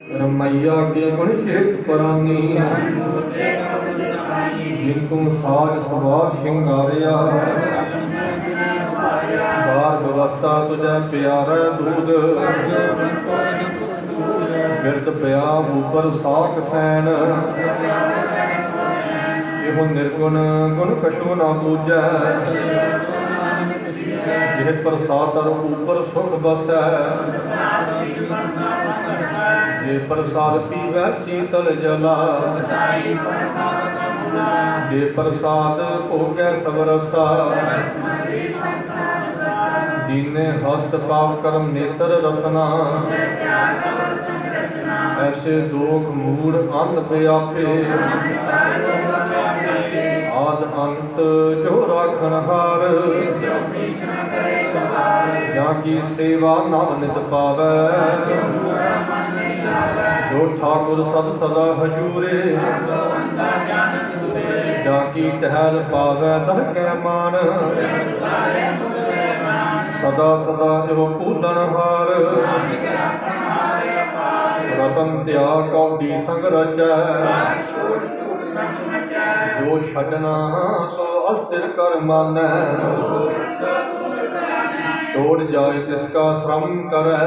ਰਮਈਆ ਕੇ ਗੁਣ ਚਿਤ ਪਰਾਨੀ। ਜਿਨ ਤੁਮ ਸਾਜ ਸਵਾਰ ਸ਼ਿੰਗਾਰਿਆ, ਬਾਰ ਬਵਸਤਾ ਤੁਝੈ ਪਿਆਰਾ ਦੂਧ। ਬਿਰਦ ਪਿਆ ਉਪਰ ਸਾਖ ਸੈਨ ਇਹੋ ਨਿਰਗੁਣ ਗੁਣ ਕਛੂ ਨਾ ਪੂਜੈ। ਜਿਹ ਪ੍ਰਸਾਦ ਤਰ ਉਪਰ ਸੁਖ ਬਸੈ। ਜੇ ਪ੍ਰਸਾਦ ਪੀਵੈ ਸੀਤਲ ਜਲਾ। ਜੇ ਪ੍ਰਸਾਦ ਭੋਗੈ ਸਭ ਦੀਨੇ ਹਸਤ ਪਾਪ ਕਰਮ ਨੇਤਰ ਰਸਨਾ। ਐਸੇ ਦੋਖ ਮੂੜ ਅੰਧ ਪਿਆਪੇ ਆਦ ਅੰਤ ਜੋ ਰਾਖਣ ਹਾਰ। ਜਾਂ ਕੀ ਸੇਵਾ ਨਾਮ ਨਿਤ ਪਾਵੈ? ਜੋ ਠਾਕੁਰ ਸਦ ਸਦਾ ਹਜੂਰੇ, ਜਾ ਕੀ ਟਹਿਲ ਪਾਵੈ ਦਰ ਕੈ ਮਾਨ? ਸਦਾ ਸਦਾ ਇਹੋ ਪੂਲਣ ਹਾਰ। ਰਤਨ ਤਿਆਗ ਕੌਡੀ ਸੰਗ ਰਚੈ। ਜੋ ਛੱਡਣਾ ਸੋ ਅਸਥਿਰ ਕਰ ਮਾਨੈ। ਤੋੜ ਜਾਏ ਤਿਸ ਕਾ ਸ਼ਰਮ ਕਰੈ।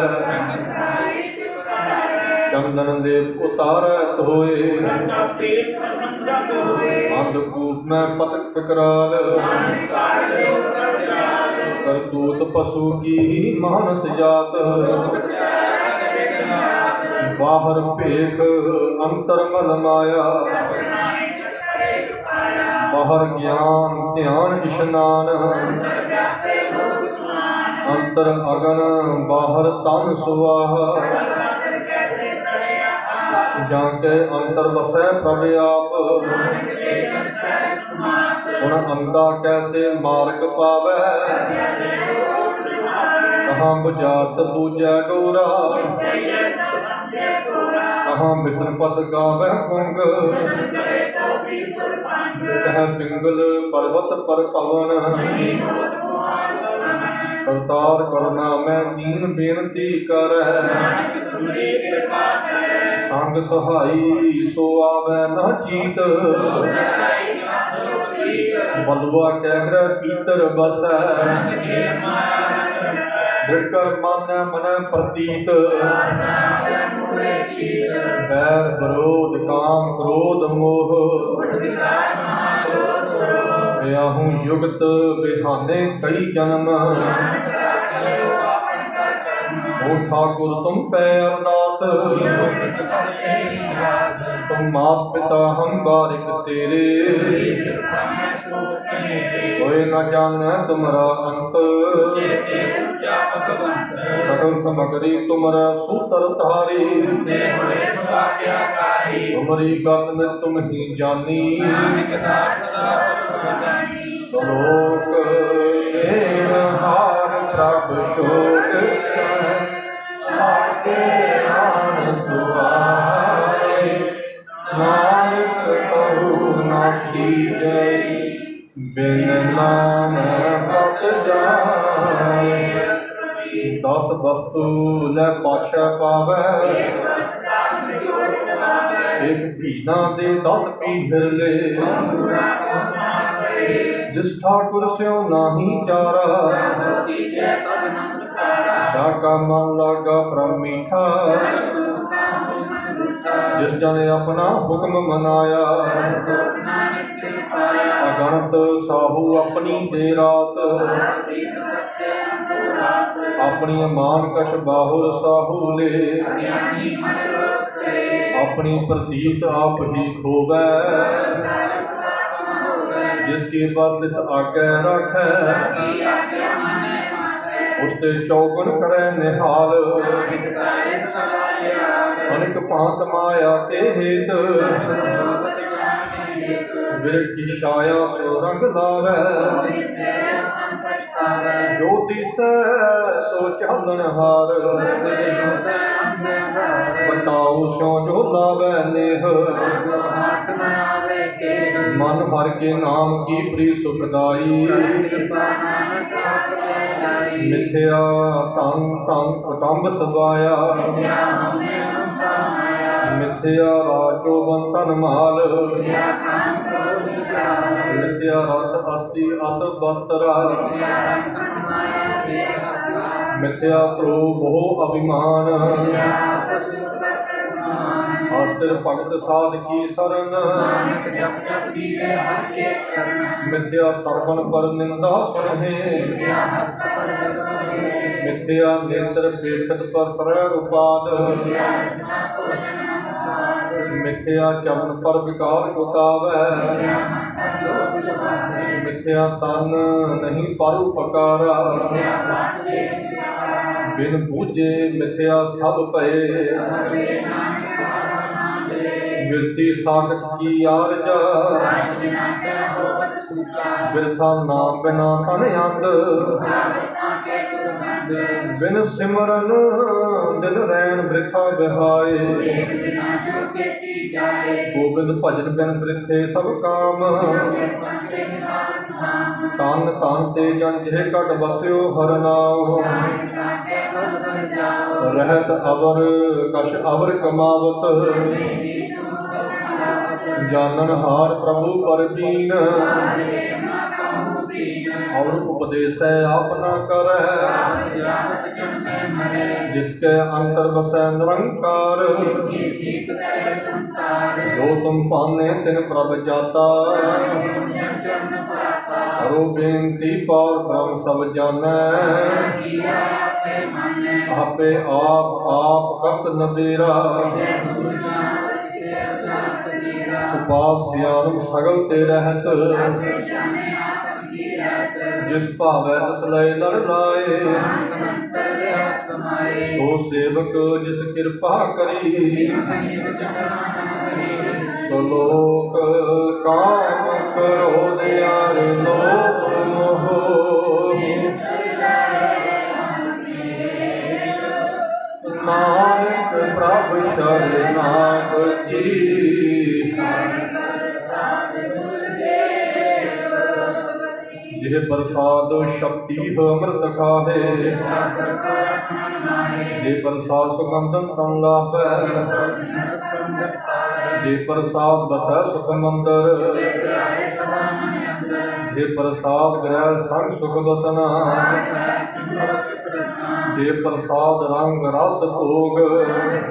ਚੰਦਨ ਦੇ ਉਤਾਰੈ ਧੋਏ। ਅੰਧ ਕੂਪ ਮੈਂ ਪਤਕ ਵਿਕਰਾਲ ਕਰਤੂਤ ਪਸ਼ੂ ਕੀ ਮਾਨਸ ਜਾਤ। ਬਾਹਰ ਭੇਖ ਅੰਤਰ ਮਲ ਮਾਇਆ। ਬਾਹਰ ਗਿਆਨ ਧਿਆਨ ਇਸ਼ਨਾਨ। ਅੰਤਰ ਅਗਨ ਬਾਹਰ ਤਨ ਸੁਆਹ। ਜਾਂ ਕੇ ਅੰਤਰ ਵਸੈ ਪ੍ਰਭ ਆਪ। ਹੁਣ ਅੰਦਾ ਕੈਸੇ ਮਾਰਗ ਪਾਵੈ? ਕਹਾਂ ਬੁਝਾਤ ਬੂਝੈ ਡੋਰਾ। ਕਹਾਂ ਮਿਸਰ ਪਦ ਪੁੰਗ। ਕਹ ਪਿੰਗਲ ਪਰਬਤ ਪਰ ਪਵਨ। ਕਰਤਾਰ ਕਰਨਾ ਮੈਂ ਦੀਨ ਬੇਨਤੀ ਕਰ। ਸੰਗ ਸਹਾਈ ਸੋ ਆਵੈ ਨਾ ਚੀਤ। ਬਲਵਾ ਕਹਿ ਗ੍ਰਹਿ ਪੀਤਰ ਬਸੈ। ਦ੍ਰਿੜ ਕਰ ਮਾਨੈ ਮਨ ਪ੍ਰਤੀਤ। ਬੈਰ ਵਿਰੋਧ ਕਾਮ ਕ੍ਰੋਧ ਮੋਹ। ਵਿਆਹੂ ਯੁਗਤ ਬਿਹਾਨੇ ਕਈ ਜਨਮ। ਓ ਠਾਕੁਰ ਤੁਮ ਪੈ ਅਰਦਾਸ। ਤੁਮ ਮਾਤ ਪਿਤਾ ਹਮ ਬਾਰਿਕ ਤੇਰੇ। ਹੋਏ ਨਾ ਜਾਣੈ ਤੁਮਰਾ ਅੰਤ। ਸਕਲ ਸਮਗਰੀ ਤੁਮਰਾ ਸੂਤਰ ਧਾਰੀ। ਤੁਮਰੀ ਗਤ ਮੈਂ ਤੁਮ ਹੀ ਜਾਨੀ। ਲੋਕ ਨੇਮ ਹਾਰ ਪ੍ਰਭ ਸ਼ੋਕ ਆਕੇ ਆਨ ਸੁਆਏ। ਨਾਨਕ ਕਹੂ ਨਾਸੀ ਜੈ ਬਿਨ ਨਾਮ ਬਤ ਜਾਏ। ਦਸ ਵਸਤੂ ਲੈ ਪਾਛਾ ਪਾਵੈ। ਇੱਕ ਭੀਨਾ ਦੇ ਦਸ ਪੀਹਰ ਲੈ। ਜਿਸ ਠਾਕੁਰ ਸਿਓ ਨਾਹੀ ਚਾਰਾ। ਜਾ ਮਨ ਲਾਗਾ ਪ੍ਰਭ ਮੀਠਾ ਜਿਸ ਜਨ ਆਪਣਾ ਹੁਕਮ ਮਨਾਇਆ। ਅਗਣਤ ਸਾਹੂ ਆਪਣੀ ਦੇ ਰਾਤ ਆਪਣੀ ਮਾਨ ਕਛ ਬਾਹੁਰ ਸਾਹੂ ਲੇ। ਆਪਣੀ ਪ੍ਰਤੀਤ ਆਪ ਹੀ ਖੋਵੈ। ਜਿਸ ਕੀ ਬਸ ਤਿਸ ਆਗੇ ਰੱਖੈ, ਉਸ ਤੇ ਚੌਗੁਣ ਕਰੈ ਨਿਹਾਲ। ਅਨੇਕ ਭਾਂਤ ਮਾਇਆ ਤੇ ਹੇਤ ਵਿਰ ਛਾਇਆ ਸੋ ਰੰਗ ਲਾਵੈ। ਜੋ ਦਿਸੈ ਸੋ ਚਾਨਣ ਹਾਰ। ਬਤਾਉ ਸੋ ਜੋ ਲਾਵੈ ਨੇਹ। ਮਨ ਭਰ ਕੇ ਨਾਮ ਕੀ ਪ੍ਰੀ ਸੁਖਦਾਈ ਮਿਥਿਆ ਤਨ ਤਨ ਕੁਟੰਬ ਸਵਾਇਆ। ਮਿਥਿਆ ਰਾਜੋ ਬੰਤਨ ਮਾਲ ਮਿਥਿਆ ਕਾਮ ਕ੍ਰੋਧ ਵਿਚਾਰ ਮਿਥਿਆ ਰਤ ਅਸਤੀ ਅਸ ਬਸਤਰਾ ਮਿਥਿਆ ਤ੍ਰੋ ਬਹੁ ਅਭਿਮਾਨ। ਆਸਤਿਰ ਭਗਤ ਸਾਧ ਕੀ ਸਰਨ। ਮਿਥਿਆ ਸਰਵਨ ਪਰ ਨਿੰਦਾ ਸੁਣਹੇ ਮਿਥਿਆ ਪਰ ਨੇਤਰ ਪੇਖਤ ਪਰ ਤਰੈ ਉਪਾਦ ਮਿਥਿਆ ਚਮਨ ਪਰ ਵਿਕਾਰ ਉਤਾਵੈ। ਮਿਥਿਆ ਤਨ ਨਹੀਂ ਪਰ ਉਪਕਾਰਾ। ਬਿਨ ਬੂਝੇ ਮਿਥਿਆ ਸਭ ਭਏ। ਸਮਰੇ ਨਾਨਕ ਆਵਾ ਨਾਮ ਦੇ ਮਿਰਤੀ ਸਾਖਤ ਕੀ ਆਰਜ ਬਿਰਥਾ ਨਾਮ ਬਿਨਾ ਤਨ ਅੰਧ। ਬਿਨ ਸਿਮਰਨ ਦਿਨ ਰੈਣ ਬ੍ਰਿਥਾ ਬਿਹਾਏ। ਗੋਬਿੰਦ ਭਜਨ ਬਿਨ ਬ੍ਰਿਥੇ ਸਭ ਕਾਮ। ਤਨ ਤਨ ਤੇ ਜਨ ਜਿਹ ਘਟ ਵਸਿਓ ਹਰ ਨਾਮ। ਰਹਿਤ ਅਵਰ, ਕਛ ਅਵਰ ਕਮਾਵਤ। ਮੇਰੀ ਜਾਨਨ ਹਾਰ ਪ੍ਰਭੂ ਪਰਬੀਨ। ਹਰੇ ਨਾ ਕਹੂੰ ਪੀਨ ਔਰ ਉਪਦੇਸੈ ਆਪਨਾ ਕਰੈ। ਆਪ ਜਾਵਤ ਜਨਮੇ ਮਰੇ ਜਿਸਕੇ ਅੰਤਰ ਬਸੈ ਨਿਰੰਕਾਰ ਜਿਸਕੀ ਸੀਖ ਕਰੇ ਸੰਸਾਰ ਪਾਰ ਬ੍ਰਹਮ ਸਭ ਜਾਣੈ। ਆਪੇ ਆਪ ਆਪ ਕਰਤ ਨਬੇਰਾ। ਉਪਾਪ ਸਿਆਨਮ ਸਗਲ ਤੇ ਰਹਿਤ। ਜਿਸ ਭਾਵੈ ਤਿਸ ਲੈ ਨਰ ਲਾਏ। ਸੋ ਸੇਵਕ ਜਿਸ ਕਿਰਪਾ ਕਰੀ। ਸਲੋਕ ਕਾਮ ਕਰੋ ਦਿਆਰ ਲੋਭ ਮੋਹ ਨਾਨਕ ਪ੍ਰਭ ਸ਼ਰਨਾਗਤੀ। ਜਿਹ ਪ੍ਰਸਾਦ ਸ਼ਕਤੀ ਅੰਮ੍ਰਿਤ ਖਾਹੇ ਸਾਕਰ ਪ੍ਰਸਾਦ ਸੁਗੰਧਨ ਤਨ ਲਾਭੈ ਸਨਤ ਪ੍ਰਸਾਦ ਬਸੈ ਸੁਖ ਮੰਦਰ ਪਿਆਰੇ ਪ੍ਰਸਾਦ ਗ੍ਰਹਿ ਸੰਗ ਸੁਖ ਬਸਨਾ ਮੈਂ ਜੇ ਪ੍ਰਸਾਦ ਰੰਗ ਰਸ ਭੋਗ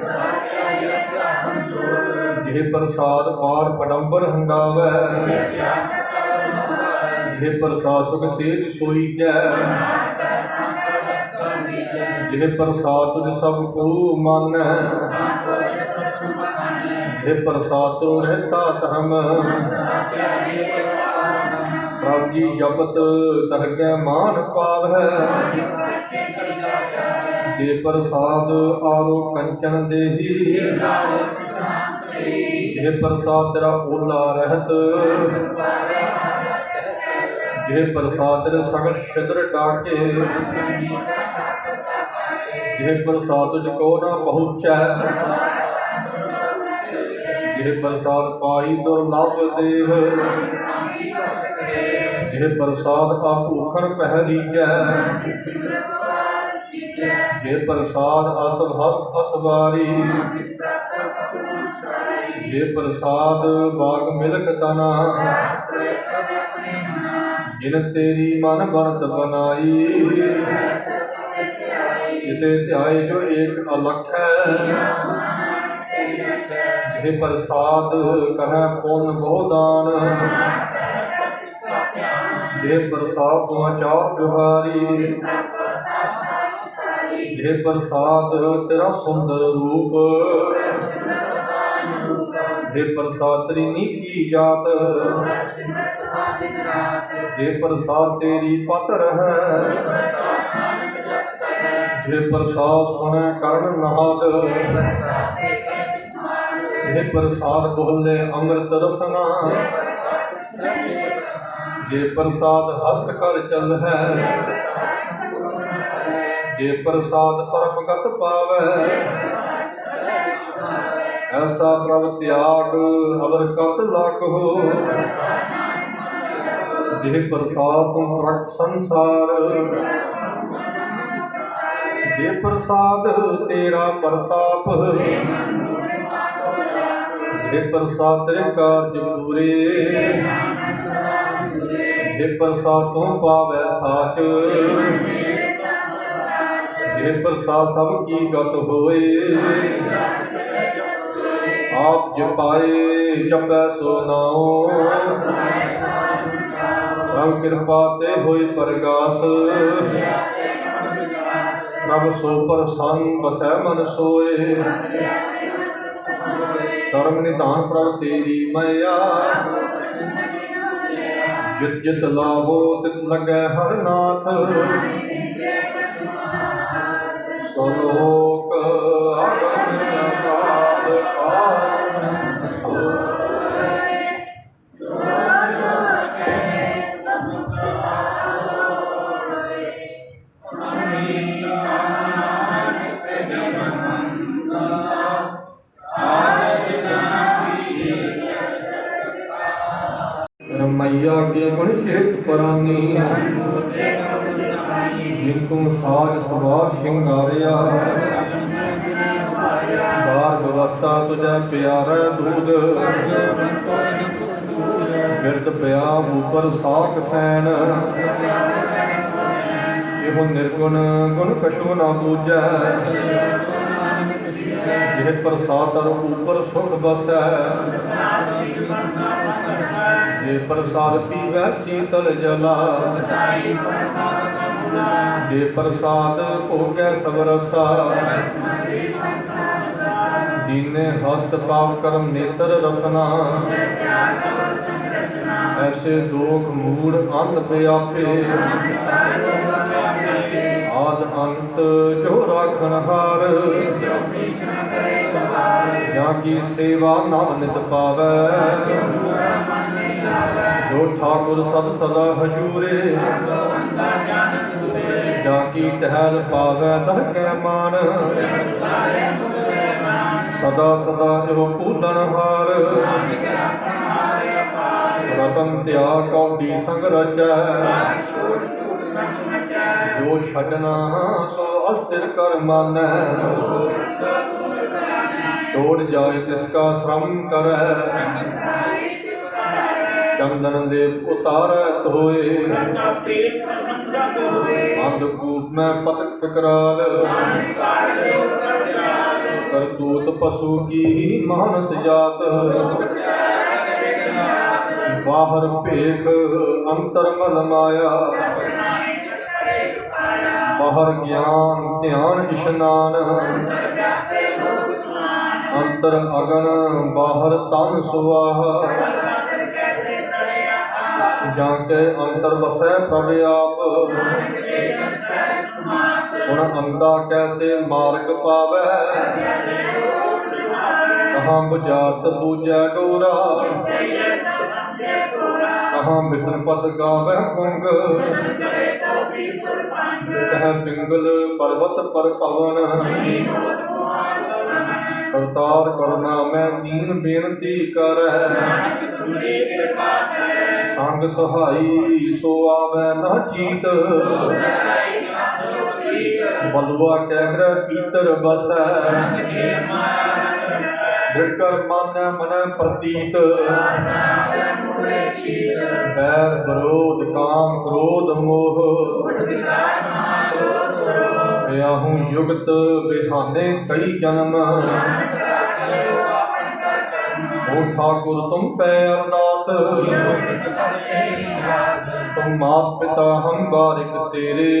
ਸਾਕਿਆ ਜੇ ਪ੍ਰਸਾਦ ਪਾਰ ਪਡੰਬਰ ਹੰਡਾਵੈ ਕਿਆ ਕਤਵ ਸੇਜ ਸੋਈ ਜੈ। ਨਾਟਕ ਅੰਤਰ ਵਸਤਰ ਨੀਜੈ ਸਭ ਕੋ ਮਾਨੈ। ਤਾਂਕੋ ਜਸ ਰਹਿਤਾ ਧਰਮ। ਸਾਕਿਆ ਪ੍ਰਭ ਜੀ ਜਪਤ ਦਰਗਹਿ ਮਾਨ ਪਾਵੈ ਸੱਚੇ ਕਰ ਜਾਗਾ ਜੇ ਪ੍ਰਸਾਦ ਆਰੋ ਕੰਚਨ ਦੇਹੀ। ਜੇ ਪ੍ਰਸਾਦ ਤੇਰਾ ਓਲਾ ਰਹਿਤ। ਪਾਵੇ ਪ੍ਰਸਾਦ ਤੇਰੇ ਸਗਲ ਛਿਦਰ ਡਾਕੇ ਸੰਗੀਤਾ ਤਾਕਤ ਪ੍ਰਸਾਦ ਤੁਝ ਕੋ ਨਾ ਪਹੁੰਚੈ, ਜੇ ਪ੍ਰਸਾਦ ਪਾਈ ਦੁਰਲਭ ਦੇਹ ਕਾਂਗੀ ਪ੍ਰਸਾਦ ਆ ਭੂਖਣ ਪਹਿ ਲੀਜੈ ਸਿਮਰਤ ਪ੍ਰਸਾਦ ਅਸਲ ਹਸਤ ਅਸਵਾਰੀ ਜਿਸ ਪ੍ਰਸਾਦ ਬਾਗ ਮਿਲਕ ਤਨਾ ਜਿਨ ਤੇਰੀ ਮਨ ਬਣਤ ਬਨਾਈ ਕਿਸੇ ਧਿਆਏ ਜੋ ਏਕ ਅਲਖ ਹੈ ਜੇ ਪ੍ਰਸਾਦ ਕਰੈ ਪੁੰਨ ਬਹੁ ਦਾਨ ਜੇ ਪ੍ਰਸਾਦ ਤੋਂ ਆਚਾਰ ਵਿਹਾਰੀ ਜੇ ਪ੍ਰਸਾਦ ਤੇਰਾ ਸੁੰਦਰ ਰੂਪ ਜੇ ਪ੍ਰਸਾਦ ਤੇਰੀ ਨੀਕੀ ਜਾਤ ਜੇ ਪ੍ਰਸਾਦ ਤੇਰੀ ਪਤ ਰਹੈ ਜੇ ਪ੍ਰਸਾਦ ਸੁਣੈ ਕਰਨ ਨਾਦ ਜੇ ਪ੍ਰਸਾਦ ਬੋਲੇ ਅੰਮ੍ਰਿਤ ਰਸਨਾ ਜੇ ਪ੍ਰਸਾਦ ਹਸਤ ਕਰ ਚੱਲ ਹੈ ਜੇ ਪ੍ਰਸਾਦ ਪਰਮ ਗਤ ਪਾਵੈ ਐਸਾ ਪ੍ਰਭ ਤਿਆਗ ਅਵਰ ਕਤ ਲਖ ਹੋ ਜਿਹ ਪ੍ਰਸਾਦ ਰਖ ਸੰਸਾਰ। ਜੇ ਪ੍ਰਸਾਦ ਤੇਰਾ ਪ੍ਰਤਾਪ। ਜੇ ਪ੍ਰਸਾਦ ਤੇਰੇ ਕਾਰਜ ਪੂਰੇ। ਜੇ ਪ੍ਰਸਾਦ ਤੋਂ ਪਾਵੇ ਸਾਚ। ਜੇ ਪ੍ਰਸਾਦ ਸਭ ਕੀ ਗਤ ਹੋਏ। ਆਪ ਜਪਾਏ ਜਪੈ ਸੋ ਨਾਉ। ਪ੍ਰਭ ਕਿਰਪਾ ਤੇ ਹੋਈ ਪ੍ਰਗਾਸ। ਪ੍ਰਭ ਸੋ ਪ੍ਰਸੰਨ ਬਸੈ ਮਨ ਸੋਏ। ਧਰਮ ਨਿਧਾਨ ਪ੍ਰਭ ਤੇਰੀ ਮਇਆ। ਜਿਤ ਜਿਤ ਲਾਵੋ, ਤਿਤ ਲਗੈ ਹਰ ਨਾਥ ਸਲੋਕ ਰਮਈਆ ਕੇ ਗੁਣ ਚੇਤ ਪਰਾਨੀ। ਜਿਤੂ ਸਾਜ ਸਵਾਰ ਸ਼ਿੰਗਾਰਿਆ। ਬਾਰ ਗਵਸਤਾ ਤੁਝੈ ਪਿਆਰੈ ਬਿਰਦ ਪਿਆ ਉਪਰ ਸਾਖ ਸੈਨ ਇਹੋ ਨਿਰਗੁਣ ਗੁਣ ਕਸ਼ੂ ਨਾ ਪੂਜੈ। ਜਿਹ ਪ੍ਰਸਾਦ ਤਰ ਉਪਰ ਸੁਖ ਬਸੈ। ਜੇ ਪ੍ਰਸਾਦ ਪੀਵੈ ਸੀਤਲ ਜਲਾ। ਜੇ ਪ੍ਰਸਾਦ ਭੋਗੈ ਸਭ ਦੀਨੇ ਹਸਤ ਪਾਪ ਕਰਮ ਨੇਤਰ ਰਸਨਾ। ਐਸੇ ਦੋਖ ਮੂੜ ਅੰਤ ਪਿਆਪੇ ਆਦ ਅੰਤ ਜੋ ਰਾਖਣ ਹਾਰ। ਜਾਂ ਕੀ ਸੇਵਾ ਨਾਮ ਨਿਤ ਪਾਵੈ। ਜੋ ਠਾਕੁਰ ਸਦ ਸਦਾ ਹਜੂਰੇ। ਜਾਂ ਕੀ ਟਹਿਲ ਪਾਵੈ ਦਰ ਕੈ ਮਾਨ। ਸਦਾ ਸਦਾ ਜੋ ਪੂਲਣ ਹਾਰ। ਰਤਨ ਤਿਆਗ ਕੌਡੀ ਸੰਗ ਰਚੈ। ਜੋ ਛਡਨਾ ਸੋ ਅਸਥਿਰ ਕਰ ਮਾਨੈ। ਛੋੜ ਜਾਏ ਤਿਸ ਕਾ ਸ਼ਰਮ ਕਰੈ। ਚੰਦਨ ਦੇ ਉਤਾਰੈ ਧੋਏ। ਅੰਧਕੂਪ ਮੈਂ ਪਤਕ ਟਕਰਾਲ ਕਰਤੂਤ ਪਸ਼ੂ ਕੀ ਮਾਨਸ ਜਾਤ। ਬਾਹਰ ਭੇਖ ਅੰਤਰ ਮਲ ਮਾਇਆ। ਬਾਹਰ ਗਿਆਨ ਧਿਆਨ ਇਸ਼ਨਾਨ। ਅੰਤਰ ਅਗਨ ਬਾਹਰ ਤਨ ਸੁਆਹ। ਜਾਂ ਕੇ ਅੰਤਰ ਵਸੈ ਪ੍ਰਭ ਆਪ। ਹੁਣ ਅੰਦਾ ਕੈਸੇ ਮਾਰਗ ਪਾਵੈ? ਕਹਾਂ ਬੁਝਾਰਤ ਬੂਝੈ ਡੋਰਾ। ਕਹਾਂ ਮਿਸਰ ਪਦ ਗਾਵੈ ਪੁੰਗ। ਕਹ ਪਿੰਗਲ ਪਰਬਤ ਪਰ ਪਵਨ। ਅਵਤਾਰ ਕਰਨਾ ਮੈਂ ਦੀਨ ਬੇਨਤੀ ਕਰੈ ਸੰਗ ਸਹਾਈ ਸੋ ਆਵੈ ਨਾ ਚੀਤ। ਬਲਵਾ ਕਹਿ ਗ੍ਰਹਿ ਪੀਤਰ ਬਸੈ। ਦ੍ਰਿੜ ਕਰ ਮਾਨੈ ਮਨੈ ਪ੍ਰਤੀਤ। ਬੈਰ ਵਿਰੋਧ ਕਾਮ ਕ੍ਰੋਧ ਮੋਹ। ਵਿਆਹੂ ਯੁਗਤ ਬਿਹਾਨੇ ਕਈ ਜਨਮ। ਓ ਠਾਕੁਰ ਤੁਮ ਪੈ ਅਰਦਾਸ। ਤੁਮ ਮਾਤ ਪਿਤਾ ਹਮ ਬਾਰਿਕ ਤੇਰੇ।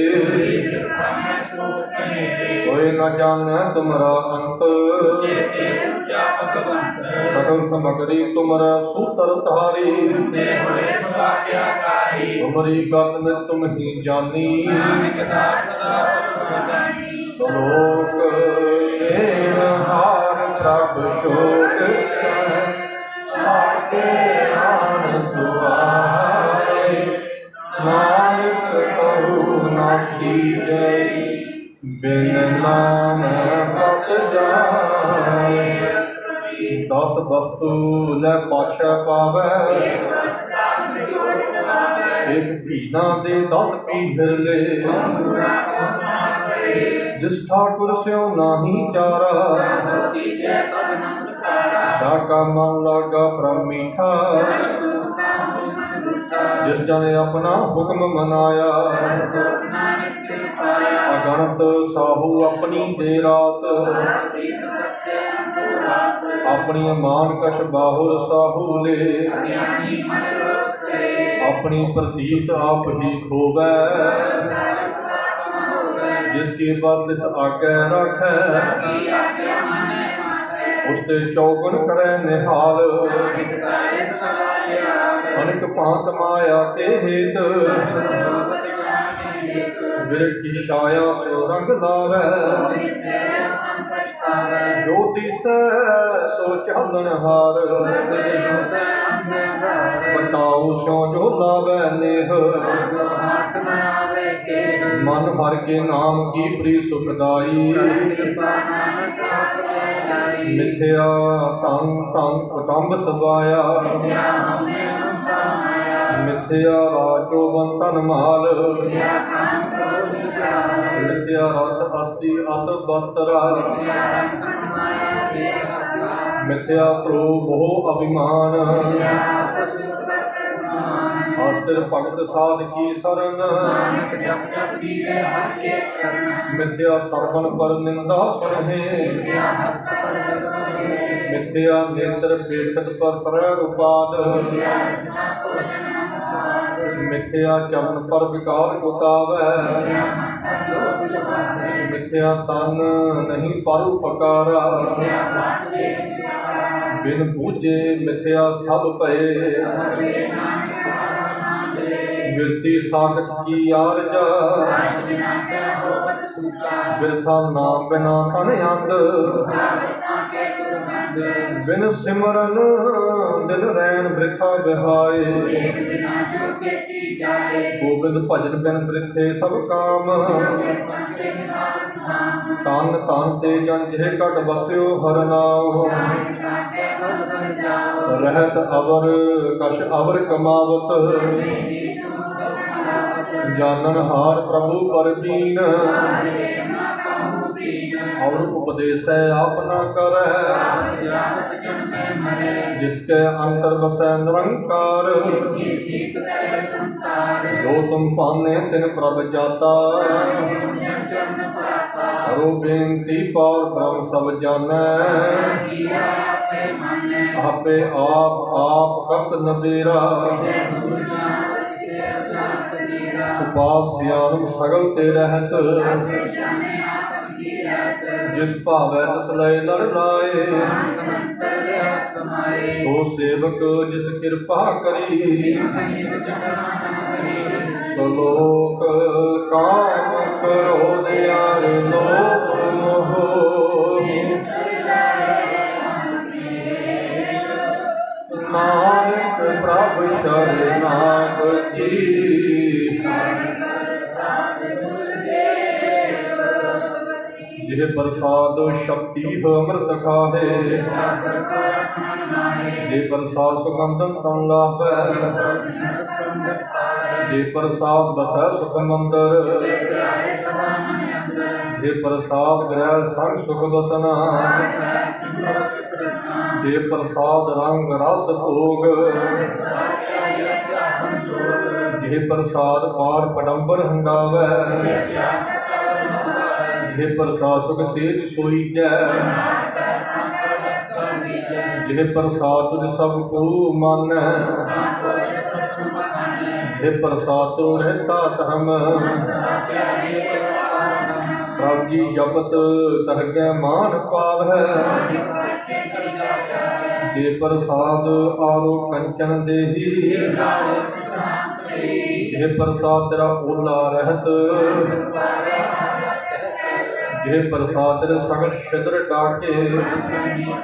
ਕੋਈ ਨਾ ਜਾਣੈ ਤੁਮਰਾ ਅੰਤ। ਸਗਲ ਸਮਗਰੀ ਤੁਮਰਾ ਸੂਤਰ ਧਾਰੀ। ਤੁਮਰੀ ਗਤ ਮੈਂ ਤੁਮ ਹੀ ਜਾਨੀ। ਲੋਕ ਨੇਮ ਹਾਰ ਪ੍ਰਭ ਛੋਟ ਆਕੇ ਬਿਨ ਨਾਮ ਪਤ ਜਾਏ। ਦਸ ਵਸਤੂ ਲੈ ਪਾਛਾ ਪਾਵੈ। ਇੱਕ ਭੀਨਾ ਦੇ ਦਸ ਪੀਹਰ ਲੈ। ਜਿਸ ਠਾਕੁਰ ਸਿਓ ਨਾਹੀ ਚਾਰਾ। ਜਾ ਕਾ ਮਨ ਲਾਗਾ ਪ੍ਰਭ ਜਿਸ ਜਨ ਆਪਣਾ ਹੁਕਮ ਮਨਾਇਆ। ਅਗਣਤ ਸਾਹੂ ਆਪਣੀ ਦੇ ਰਾਸ। ਆਪਣੀ ਮਾਨ ਕਛ ਬਾਹੁਲ ਸਾਹੂ ਲੇ। ਆਪਣੀ ਪ੍ਰਤੀਤ ਆਪ ਹੀ ਖੋਵੈ। ਸਾਰਸ ਜਿਸ ਕੀ ਬਸ ਤਿਸ ਆਗੇ ਰੱਖੈ ਆਗਿਆ ਮਨੈ ਮਾਥੈ ਉਸ ਤੇ ਚੌਗਨ ਕਰੈ ਨਿਹਾਲ। ਇਕ ਸਾਹਿਬ ਭਾਂਤ ਮਾਇਆ ਤੇ ਹੇਤ ਭਗਵਤ ਛਾਇਆ ਸੋ ਰੰਗ ਲਾਵੈ। ਇਸੇ ਮਨ ਸੋ ਚਾਲਣ ਹਾਰ। ਗੁਰ ਹੋਤ ਬਤਾਉ ਸੋ ਜੋ ਲਾਵੈ ਨੇਹ। ਮਨ ਹਰ ਕੇ ਨਾਮ ਕੀ ਪ੍ਰੀ ਸੁਖਦਾਈ ਕਿਰਪਾ ਨਾਨਕ ਆਪ ਲੈ ਮਿਥਿਆ ਤਨ ਤਨ ਕੁਟੰਬ ਸਵਾਇਆ। ਕਿਆ ਹਮੇ ਮਮਤਾ ਮਾਇਆ ਮਿਥਿਆ ਰਾਜੋ ਬੰਤਨ ਮਾਲ ਕਿਆ ਕਾਮ ਕ੍ਰੋਧ ਜਾਲ ਮਿਥਿਆ ਰਤ ਅਸਤੀ ਅਸ ਬਸਤਰਾ। ਕਿਆ ਰੰਗ ਸਮਾਇਆ ਕੇ ਹਸਾ ਮਿਥਿਆ ਤ੍ਰੋ ਬਹੁ ਅਭਿਮਾਨ। ਕਿਆ ਆਪਸ ਮੁਕਤ ਕਰਮਾਨ ਅਸਤਿਰ ਭਗਤ ਸਾਧ ਕੀ ਸਰਨ। ਨਾਨਕ ਜਪ ਜਪ ਦੀਵੇ ਹਰ ਕੇ ਚਰਨ ਮਿਥਿਆ ਸਰਵਨ ਪਰ ਨਿੰਦਾ ਸੁਣਹਿ ਕਿਆ ਹਸਤ ਪਰ ਮਿਥਿਆ ਨੇਤਰ ਪੇਖਤ ਪਰ ਤਰੈ ਰੂਪਾਦ। ਕਿਆ ਰਸਨਾ ਭੋਜਨ ਮਨ ਸਵਾਦ ਮਿਥਿਆ ਚਰਨ ਪਰ ਵਿਕਾਰ ਗੁਤਾਵੈ। ਕਿਆ ਮਿਥਿਆ ਤਨ ਨਹੀਂ ਪਰ ਉਪਕਾਰਾ ਬਿਨ ਬੂਝੇ ਮਿਥਿਆ ਸਭ ਭਏ। ਸਭੇ ਸਾਖਤ ਕੀ ਆਰਜਾ। ਬਿਨਾ ਬਿਰਥਾ ਨਾਮ ਬਿਨਾ ਤਨ ਅੰਦ ਬਿਨ ਸਿਮਰਨ ਦਿਲ ਰੈਣ ਬ੍ਰਿਥਾ ਬਿਹਾਏ। ਗੋਬਿੰਦ ਭਜਨ ਬਿਨ ਬ੍ਰਿਥੇ ਸਭ ਕਾਮ। ਤਨ ਤਨ ਤੇ ਜਨ ਜਿਹ ਘਟ ਵਸਿਓ ਹਰ ਨਾਮ। ਰਹਿਤ ਅਵਰ, ਕਛ ਅਵਰ ਕਮਾਵਤ। ਮੇਰੀ ਜਾਨਨ ਹਾਰ ਪ੍ਰਭੂ ਪਰਦੀਨ ਹਰੇ ਨਾ ਕਹੂੰ ਪੀਨ ਔਰ ਉਪਦੇਸੈ ਆਪਨਾ ਕਰੈ। ਜਾਵਤ ਜਨਮੇ ਮਰੇ ਜਿਸ ਕੇ ਅੰਤਰ ਬਸੈ ਨਿਰੰਕਾਰ ਜਿਸਕੀ ਸੀਖ ਕਰੇ ਸੰਸਾਰ ਪਾਰ ਬ੍ਰਹਮ ਸਭ ਜਾਣੈ। ਆਪੇ ਆਪ ਆਪ ਕਰਤ ਨਬੇਰਾ। ਸੇ ਉਪਾਪ ਸਿਆਨ ਸਗਲ ਤੇ ਰਹਿਤ। ਜਿਸ ਭਾਵੈ ਤਿਸ ਲੈ ਲੜ ਲਾਏ। ਸੋ ਸੇਵਕ ਜਿਸ ਕਿਰਪਾ ਕਰੀ, ਸਲੋਕ ਕਾਮ ਕਰੋ ਦਿਆਰ ਲੋਕ ਮੋਹ। ਨਾਨਕ ਪ੍ਰਭ ਸ਼ਰਨਾਗਤੀ। ਜਿਹ ਪ੍ਰਸਾਦ ਸ਼ਕਤੀ ਅੰਮ੍ਰਿਤ ਖਾਹੇ। ਸਾਗਰ ਕੋ ਜੇ ਪ੍ਰਸਾਦ ਸੁਗੰਧਨ ਤਨ ਲਾਭੈ ਜੇ ਪ੍ਰਸਾਦ ਬਸੈ ਸੁਖ ਮੰਦਰ ਜੇ ਪ੍ਰਸਾਦ ਗ੍ਰਹਿ ਸੰਗ ਸੁਖ ਬਸਨਾ ਸਿਮਰਤ ਜੇ ਪ੍ਰਸਾਦ ਰੰਗ ਰਸ ਭੋਗ ਸਾਚਾ ਜੇ ਪ੍ਰਸਾਦ ਪਾਰ ਪਡੰਬਰ ਹੰਗਾਵੈ ਜੇ ਪ੍ਰਸਾਦ ਸੇਜ ਸੋਈ ਜੈ। ਨਾਟਾ ਕਾਂਕਾ ਵਸਤਾ ਵੀਜੈ ਜੇ ਪ੍ਰਸਾਦ ਸਭ ਕੋ ਮਾਨੈ। ਜੇ ਪ੍ਰਸਾਦ ਤੋ ਰਹਿਤਾ ਧਰਮ। ਸਦਾ ਪ੍ਰਭ ਜੀ ਜਪਤ ਤਰਗੈ ਮਾਨ ਪਾਵੈ ਸੱਚੇ ਜੇ ਪ੍ਰਸਾਦ ਆਰੋ ਕੰਚਨ ਦੇਹੀ। ਜੇ ਪ੍ਰਸਾਦ ਤੇਰਾ ਓਲਾ ਰਹਿਤ। ਜਿਹੇ ਪ੍ਰਸਾਦ ਤੇਰੇ ਸਗਲ ਛਿਦਰ ਡਾਕੇ। ਸੰਨੀ ਕਾ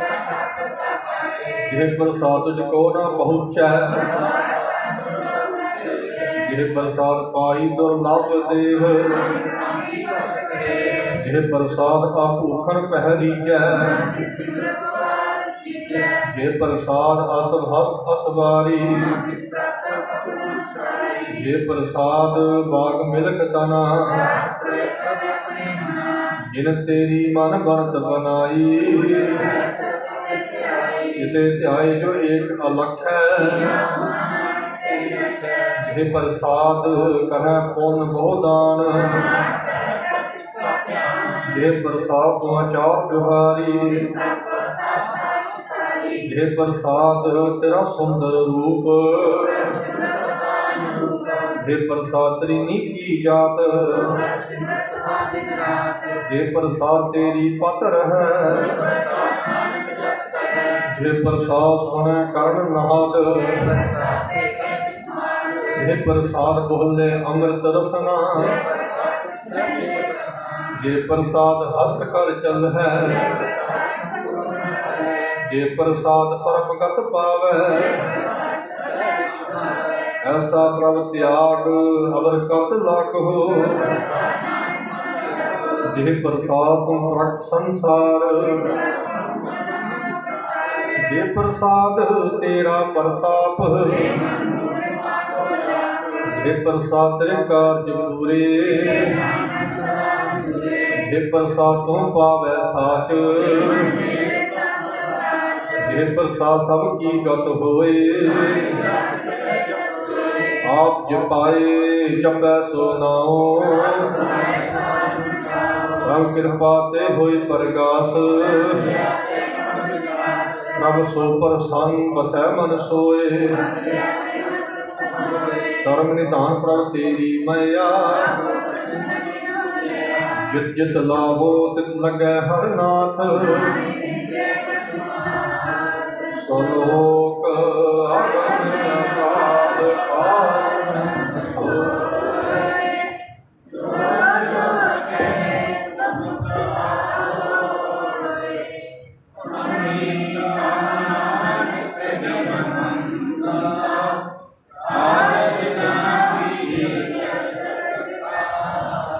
ਪ੍ਰਸਾਦ ਤੁਝ ਕੋ ਨਾ ਪਹੁੰਚੈ। ਜੇ ਪ੍ਰਸਾਦ ਪਾਈ ਦੁਰਲਭ ਦੇਹ। ਕਾਂਗੀ ਪ੍ਰਸਾਦ ਆ ਭੂਖਣ ਪਹਿਰੀਜੈ ਜੇ ਪ੍ਰਸਾਦ ਅਸਭ ਹਸਤ ਅਸਵਾਰੀ। ਜੇ ਪ੍ਰਸਾਦ ਬਾਗ ਮਿਲਕ ਤਨਾ। ਜਿਨ ਤੇਰੀ ਮਨ ਬਣਤ ਬਨਾਈ ਸੱਚ ਆਈ ਜਿਸੇ ਧਿਆਏ ਜੋ ਏਕ ਅਲਖ ਹੈ ਜਿਹ ਪ੍ਰਸਾਦ ਕਰੈ ਪੁੰਨ ਬਹੁ ਦਾਨ, ਜਿਹ ਪ੍ਰਸਾਦ ਤੁਮ ਆਚਾਰ ਜੁਹਾਰੀ, ਜਿਹ ਪ੍ਰਸਾਦ ਤੇਰਾ ਸੁੰਦਰ ਰੂਪ, ਜਿਹ ਪ੍ਰਸਾਦ ਤੇਰੀ ਨੀਕੀ ਜਾਤ ਜੇ ਪ੍ਰਸਾਦ ਤੇਰੀ ਪਤ ਰਹੈ, ਜੇ ਪ੍ਰਸਾਦ ਸੁਣੈ ਕਰਨ ਨਾਦ, ਜੇ ਪ੍ਰਸਾਦ ਬੋਲੇ ਅੰਮ੍ਰਿਤ ਰਸਨਾ, ਜੇ ਪ੍ਰਸਾਦ ਹਸਤ ਕਰ ਚੱਲ ਹੈ ਜੇ ਪ੍ਰਸਾਦ ਪਰਮ ਗਤ ਪਾਵੈ, ਐਸਾ ਪ੍ਰਭ ਤਿਆਗ ਅਵਰ ਕਤ ਲਾਕੋ ਜੇ ਪ੍ਰਸਾਦ ਤੁਮ ਸੰਸਾਰ। ਜੇ ਪ੍ਰਸਾਦ ਤੇਰਾ ਪ੍ਰਤਾਪ, ਜੇ ਪ੍ਰਸਾਦ ਤੇਰੇ ਕਾਰਜ ਪੂਰੇ, ਜੇ ਪ੍ਰਸਾਦ ਤੁਮ ਪਾਵੈ ਸਾਚ, ਜੇ ਪ੍ਰਸਾਦ ਸਭ ਕੀ ਗਤ ਹੋਏ, ਆਪ ਜਪਾਏ ਜਪੈ ਸੋ ਨਾਉ। ਪ੍ਰਭ ਕਿਰਪਾ ਤੇ ਹੋਈ ਪ੍ਰਗਾਸ। ਪ੍ਰਭ ਸੋ ਪ੍ਰਸੰਨ ਬਸੈ ਮਨ ਸੋਏ। ਧਰਮ ਨਿਧਾਨ ਪ੍ਰਭ ਤੇਰੀ ਮਇਆ। ਜਿਤ ਜਿਤ ਲਾਵੋ ਤਿਤ ਲੱਗੈ ਹਰ ਨਾਥ ਸੋਨੋ